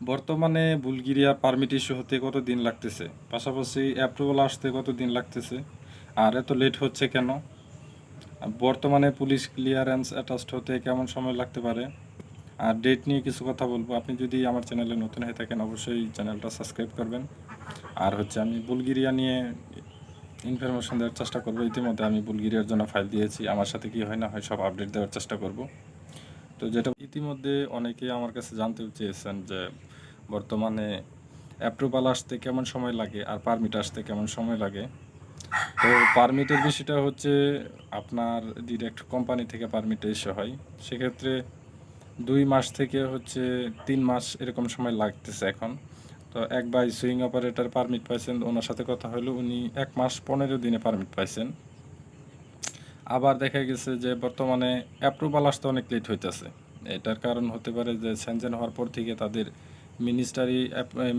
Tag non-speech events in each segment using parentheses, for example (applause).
বর্তমানে Bulgaria permit issue হতে কত দিন লাগতেছে? পাশাপাশি অ্যাপ্রুভাল আসতে কত দিন লাগতেছে? আর এত লেট হচ্ছে কেন? বর্তমানে পুলিশ ক্লিয়ারেন্স অ্যাটাচড হতে কেমন সময় লাগতে পারে? আর ডেট নিয়ে কিছু কথা বলব। আপনি যদি আমার চ্যানেলে নতুন হয়ে থাকেন, অবশ্যই চ্যানেলটা সাবস্ক্রাইব করবেন। আর হচ্ছে আমি বুলগেরিয়া নিয়ে ইনফরমেশন দেওয়ার চেষ্টা করব। ইতিমধ্যে আমি বুলগেরিয়ার জন্য ফাইল দিয়েছি। আমার সাথে কি হয় না হয় সব আপডেট দেওয়ার চেষ্টা করব। তো যেটা ইতিমধ্যে অনেকে আমার কাছে জানতে চেয়েছেন যে বর্তমানে অ্যাপ্রুভাল আসতে কেমন সময় লাগে আর পারমিট আসতে কেমন সময় লাগে? তো পারমিটের বিষয়টা হচ্ছে আপনার ডিরেক্ট কোম্পানি থেকে পারমিট এসে হয়। সেক্ষেত্রে দুই মাস থেকে হচ্ছে তিন মাস এরকম সময় লাগতেছে এখন। তো এক বাই সুইং অপারেটর পারমিট পাইছেন, ওনার সাথে কথা হলো, উনি এক মাস পনেরো দিনে পারমিট পাইছেন। আবার দেখা গেছে যে বর্তমানে অ্যাপ্রুভাল আসতে অনেক লেট হইতেছে। এটার কারণ হতে পারে যে স্যানজেন হওয়ার পর থেকে তাদের মিনিস্টারি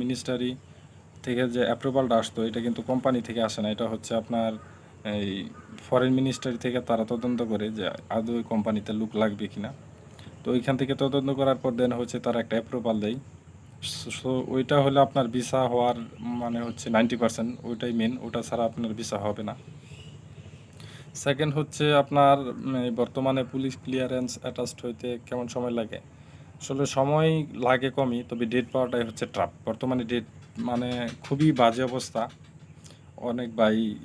মিনিস্টারি থেকে যে অ্যাপ্রুভালটা আসতো, এটা কিন্তু কোম্পানি থেকে আসে না। এটা হচ্ছে আপনার এই ফরেন মিনিস্টারি থেকে তারা তদন্ত করে যে আদৌ ওই কোম্পানিতে লুক লাগবে কিনা। তো ওইখান থেকে তদন্ত করার পর দেন হচ্ছে তারা একটা অ্যাপ্রুভাল দেয়। সো ওইটা হলে আপনার ভিসা হওয়ার মানে হচ্ছে নাইনটি পার্সেন্ট ওইটাই মেন ওটা ছাড়া আপনার ভিসা হবে না। সেকেন্ড হচ্ছে আপনার বর্তমানে পুলিশ ক্লিয়ারেন্স অ্যাটাচড হইতে কেমন সময় লাগে? আসলে সময় লাগে কমই, তবে ডেট পাওয়াটাই হচ্ছে ট্রাপ বর্তমানে ডেট মানে খুবই বাজে অবস্থা। অনেক ভাই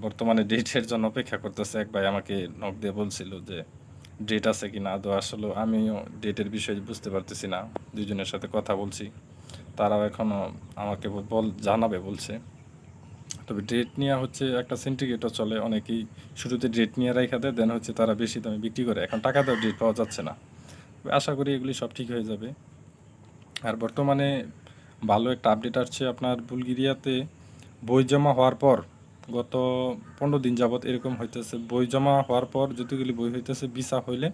বর্তমানে ডেটের জন্য অপেক্ষা করতেছে। এক ভাই আমাকে নক দিয়ে বলছিল যে ডেট আছে কি না আদৌ আসলে আমিও ডেটের বিষয়ে বুঝতে পারতেছি না। দুজনের সাথে কথা বলছি। তারাও এখনও আমাকে বল, জানাবে বলছে। তবে ডেট নিয়ে হচ্ছে একটা সিন্ডিকেটও চলে, অনেকেই শুরুতে ডেট নিয়ে রেখা দেয় দেন হচ্ছে তারা বেশি দামে বিক্রি করে। এখন টাকা দেওয়া ডেট পাওয়া যাচ্ছে না। আশা করি এগুলি সব ঠিক হয়ে যাবে। আর বর্তমানে ভালো একটা আপডেট আসছে আপনার বুলগেরিয়াতে। বই জমা হওয়ার পর, গত পনেরো দিন যাবত এরকম হইতেছে। বই জমা হওয়ার পর যতগুলি বই হইতেছে ভিসা হইলে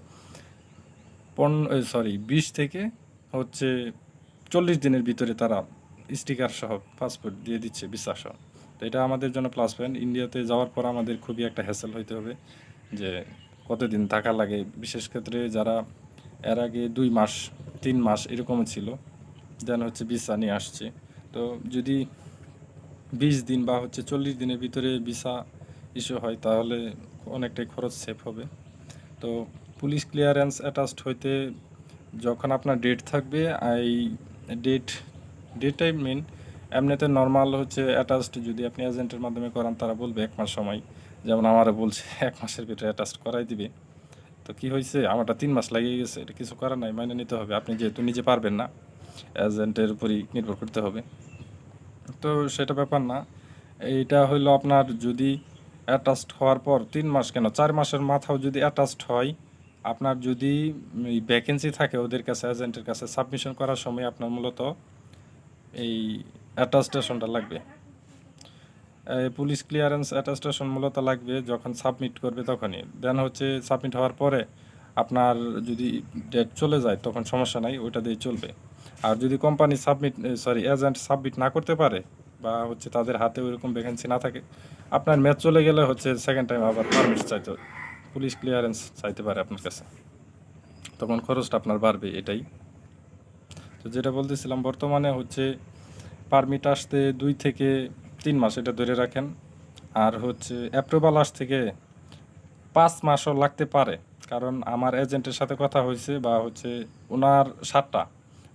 পন সরি বিশ থেকে হচ্ছে চল্লিশ দিনের ভিতরে তারা স্টিকার সহ পাসপোর্ট দিয়ে দিচ্ছে ভিসা সহ। তো এটা আমাদের জন্য প্লাস পয়েন্ট ইন্ডিয়াতে যাওয়ার পর আমাদের খুবই একটা হ্যাসেল হইতে হবে যে কতদিন থাকা লাগে। বিশেষ ক্ষেত্রে যারা এর আগে দুই মাস, তিন মাস এরকম ছিল যেন হচ্ছে ভিসা নিয়ে আসছে। তো যদি বিশ দিন বা হচ্ছে চল্লিশ দিনের ভিতরে ভিসা ইস্যু হয়, তাহলে অনেকটাই খরচ সেভ হবে। তো পুলিশ ক্লিয়ারেন্স অ্যাটাচড হইতে যখন আপনার ডেট থাকবে, এই ডেট ডেটটাই মেন এমনিতে নর্মাল হচ্ছে অ্যাটাচড যদি আপনি এজেন্টের মাধ্যমে করান, তারা বলবে এক মাস সময়। যেমন আমারও বলছে, (laughs) এক মাসের ভিতরে অ্যাটাচড করাই দিবে। তো কি হয়েছে? আমারটা তিন মাস লাগিয়ে গেছে, এটা কিছু করার নাই, মাইনে নিতে হবে। আপনি যেহেতু নিজে পারবেন না এজেন্টের উপরই নির্ভর করতে হবে। তো সেটা ব্যাপার না। এইটা হইল আপনার যদি অ্যাটাচড হওয়ার পর তিন মাস কেন? চার মাসের মাথাও যদি অ্যাটাচড হয়, আপনার যদি ভ্যাকেন্সি থাকে ওদের কাছে এজেন্টের কাছে সাবমিশন করার সময় আপনার মূলত এই অ্যাটাস্টেশনটা লাগবে। পুলিশ ক্লিয়ারেন্স অ্যাটাস্টেশন মূলত লাগবে যখন সাবমিট করবে তখনই। দেন হচ্ছে সাবমিট হওয়ার পরে আপনার যদি ডেট চলে যায় তখন সমস্যা নাই, ওইটা দিয়ে চলবে। আর যদি company submit sorry agent submit না করতে পারে বা হচ্ছে তাদের হাতে ওইরকম ভ্যাকেন্সি না থাকে, আপনার ম্যাচ চলে গেলে হচ্ছে সেকেন্ড টাইম আবার পারমিট চাইতে পুলিশ ক্লিয়ারেন্স চাইতে পারে আপনার কাছে। তখন খরচটা আপনার বাড়বে, এটাই। তো যেটা বলতেছিলাম, বর্তমানে হচ্ছে পারমিট আসতে দুই থেকে তিন মাস এটা ধরে রাখেন। আর হচ্ছে অ্যাপ্রুভাল আস থেকে পাঁচ মাসও লাগতে পারে। কারণ আমার এজেন্টের সাথে কথা হয়েছে বা হচ্ছে ওনার সাতটা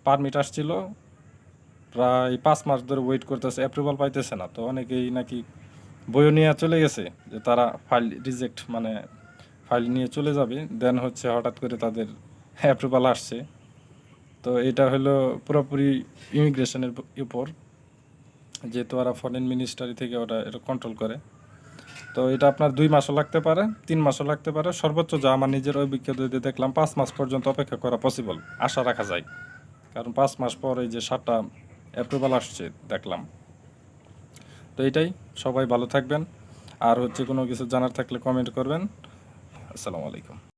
পারমিট আসছিল। প্রায় পাঁচ মাস ধরে ওয়েট করতেছে অ্যাপ্রুভাল পাইতেছে না। তো অনেকেই নাকি বইও নিয়ে চলে গেছে যে তারা ফাইল রিজেক্ট মানে ফাইল নিয়ে চলে যাবে। দেন হচ্ছে হঠাৎ করে তাদের অ্যাপ্রুভাল আসছে। তো এটা হলো পুরোপুরি ইমিগ্রেশনের উপর। যেহেতু ওরা ফরেন মিনিস্টারি থেকে ওটা এটা কন্ট্রোল করে। তো এটা আপনার দুই মাসও লাগতে পারে, তিন মাসও লাগতে পারে। সর্বোচ্চ যা আমার নিজের অভিজ্ঞতা দিয়ে দেখলাম, পাঁচ মাস পর্যন্ত অপেক্ষা করা পসিবল আশা রাখা যায়। কারণ পাঁচ মাস পর এই যে সাতটা অ্যাপ্রুভাল আসছে, দেখলাম। তো এটাই, সবাই ভালো থাকবেন। আর হচ্ছে কোনো কিছু জানার থাকলে কমেন্ট করবেন। আসসালামু আলাইকুম।